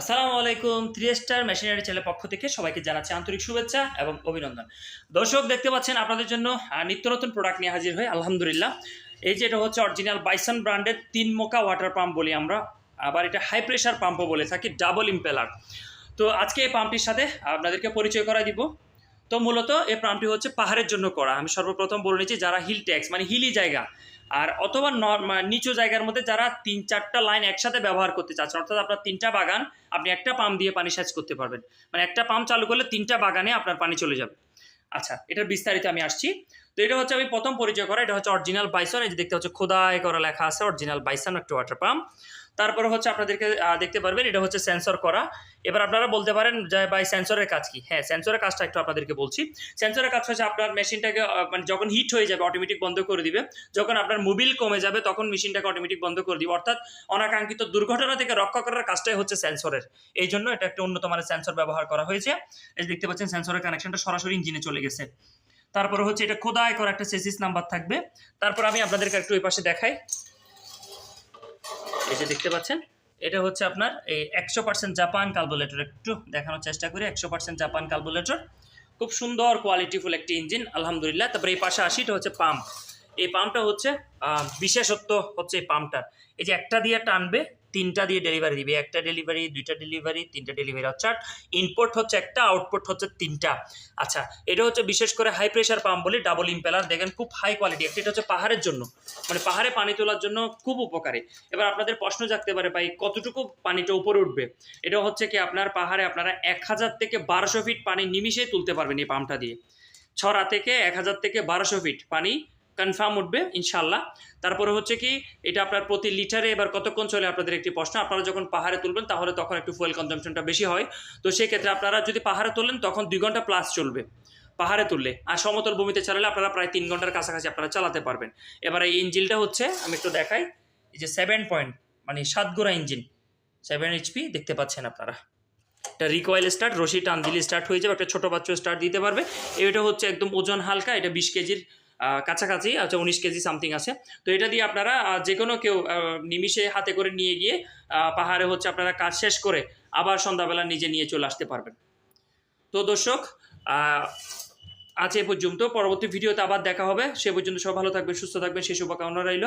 আসসালামু আলাইকুম three star machinery চ্যানেলের পক্ষ থেকে সবাইকে জানাচ্ছি আন্তরিক শুভেচ্ছা এবং অভিনন্দন। দর্শক, দেখতে পাচ্ছেন আপনাদের জন্য নিত্য নতুন প্রোডাক্ট নিয়ে হাজির হয়ে আলহামদুলিল্লাহ। এই যে এটা হচ্ছে অরিজিনাল বাইসন ব্র্যান্ডের তিন মোকা ওয়াটার পাম্প বলি আমরা। আবার এটা হাই প্রেশার পাম্পও বলে থাকি ডাবল ইম্পেলার তো আজকে এই পাম্পটির সাথে আপনাদেরকে পরিচয় করা দিব। তো মূলত এই পাম্পটি হচ্ছে পাহাড়ের জন্য করা। আমি সর্বপ্রথম বলে নিচ্ছি যারা হিল ট্যাক্স মানে হিলি জায়গা, আর অথবা নর- নিচু জায়গার মধ্যে যারা তিন চারটা লাইন একসাথে ব্যবহার করতে চাচ্ছেন, অর্থাৎ আপনার তিনটা বাগান, আপনি একটা পাম্প দিয়ে পানি সেচ করতে পারবেন। মানে একটা পাম্প চালু করলে তিনটা বাগানে আপনার পানি চলে যাবে। আচ্ছা এটার বিস্তারিত আমি আসছি। তো এটা হচ্ছে আমি প্রথম পরিচয় করা, এটা হচ্ছে অরিজিনাল বাইসন এই যে দেখতে হচ্ছে খোদাই করা লেখা আছে অরিজিনাল বাইসন একটা ওয়াটার পাম্প তারপরে হচ্ছে আপনাদেরকে দেখতে পারবেন, এটা হচ্ছে সেন্সর করা। এবার আপনারা বলতে পারেন যে, ভাই সেন্সরের কাজ কি? হ্যাঁ সেন্সরের কাজটা একটু আপনাদেরকে বলছি। সেন্সরের কাজ হচ্ছে আপনার মেশিনটাকে মানে যখন হিট হয়ে যাবে অটোমেটিক বন্ধ করে দিবে। যখন আপনার মোবিল কমে যাবে, তখন মেশিনটাকে অটোমেটিক বন্ধ করে দিবে। অর্থাৎ অনাকাঙ্ক্ষিত দুর্ঘটনা থেকে রক্ষা করার কাজটাই হচ্ছে সেন্সরের এই জন্য এটা একটা উন্নত মানের সেন্সর ব্যবহার করা হয়েছে। এই দেখতে পাচ্ছেন সেন্সরের কানেকশনটা সরাসরি ইঞ্জিনে চলে গেছে। তারপরে হচ্ছে এটা খোদাই করা একটা সেসিস নাম্বার থাকবে। তারপর আমি আপনাদেরকে একটু ওই পাশে দেখাই। এই যে দেখতে পাচ্ছেন, এটা হচ্ছে আপনার এই একশো পার্সেন্ট জাপান কার্বোলেটর একটু দেখানোর চেষ্টা করি, একশো পার্সেন্ট জাপান কার্বোলেটর খুব সুন্দর কোয়ালিটিফুল একটি ইঞ্জিন, আলহামদুলিল্লাহ। তারপরে এই পাশে আসি, এটা হচ্ছে পাম্প। এই পাম্পটা হচ্ছে বিশেষত্ব হচ্ছে এই পাম্পটার। এই যে একটা দিয়ে টানবে তিনটা দিয়ে ডেলিভারি দিবে, একটা ডেলিভারি দুইটা ডেলিভারি তিনটা ডেলিভারি অর্থাৎ ইনপুট হচ্ছে একটা আউটপুট হচ্ছে তিনটা। আচ্ছা এটা হচ্ছে বিশেষ করে হাই প্রেশার পাম্প বলি ডাবল ইম্পেলার দেখেন খুব হাই কোয়ালিটি একটা এটা হচ্ছে পাহাড়ের জন্য। মানে পাহাড়ে পানি তোলার জন্য খুব উপকারী। এবার আপনাদের প্রশ্ন জাগতে পারে, ভাই, কতটুকু পানিটা উপরে উঠবে? এটা হচ্ছে কি আপনার পাহাড়ে আপনারা এক হাজার থেকে বারোশো ফিট পানি নিমিশেই তুলতে পারবেন এই পাম্পটা দিয়ে। ছড়া থেকে এক হাজার থেকে বারোশো ফিট পানি কনফার্ম উঠবে ইনশাল্লাহ তারপরে হচ্ছে কি, এটা আপনার প্রতি লিটারে এবার কতক্ষণ চলে আপনাদের একটি প্রশ্ন? আপনারা যখন পাহাড়ে তুলবেন, তাহলে তখন একটু ফুয়েল কনজামশনটা বেশি হয়। তো সেক্ষেত্রে আপনারা যদি পাহাড়ে তোলেন, তখন দুই ঘণ্টা প্লাস চলবে পাহাড়ে তুললে। আর সমতল ভূমিতে চালালে আপনারা প্রায় তিন ঘণ্টার কাছাকাছি আপনারা চালাতে পারবেন। এবার এই ইঞ্জিনটা হচ্ছে, আমি একটু দেখাই, এই যে সেভেন পয়েন্ট মানে সাতগোড়া ইঞ্জিন সেভেন এইচপি দেখতে পাচ্ছেন আপনারা। এটা রিকয়েল স্টার্ট রশি টান দিলে স্টার্ট হয়ে যাবে, একটা ছোটো বাচ্চা স্টার্ট দিতে পারবে। এটা হচ্ছে একদম ওজন হালকা, এটা বিশ কেজির কাছাকাছি আচ্ছা উনিশ কেজি সামথিং আছে। তো এটা দিয়ে আপনারা যে কোনো কেউ নিমিষে হাতে করে নিয়ে গিয়ে পাহাড়ে হচ্ছে আপনারা কাজ শেষ করে আবার সন্ধ্যাবেলা নিজে নিয়ে চলে আসতে পারবেন। তো দর্শক আজ এ পর্যন্ত। পরবর্তী ভিডিওতে আবার দেখা হবে। সে পর্যন্ত সব ভালো থাকবেন, সুস্থ থাকবেন। সেই শুভকামনা রইল।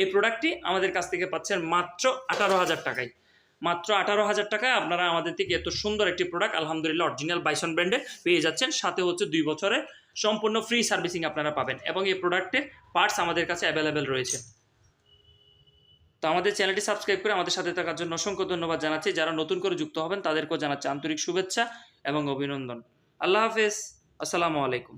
এই প্রোডাক্টটি আমাদের কাছ থেকে পাচ্ছেন মাত্র আঠারো হাজার টাকায়। মাত্র আঠারো হাজার টাকায় আপনারা আমাদের থেকে এত সুন্দর একটি প্রোডাক্ট আলহামদুলিল্লাহ অরিজিনাল বাইসন ব্র্যান্ডের পেয়ে যাচ্ছেন। সাথে হচ্ছে দুই বছরের সম্পূর্ণ ফ্রি সার্ভিসিং আপনারা পাবেন এবং এই প্রোডাক্টের পার্টস আমাদের কাছে অ্যাভেলেবেল রয়েছে। তো আমাদের চ্যানেলটি সাবস্ক্রাইব করে আমাদের সাথে থাকার জন্য অসংখ্য ধন্যবাদ জানাচ্ছি। যারা নতুন করে যুক্ত হবেন, তাদেরকেও জানাচ্ছি আন্তরিক শুভেচ্ছা এবং অভিনন্দন। আল্লাহ হাফেজ। আসসালামু আলাইকুম।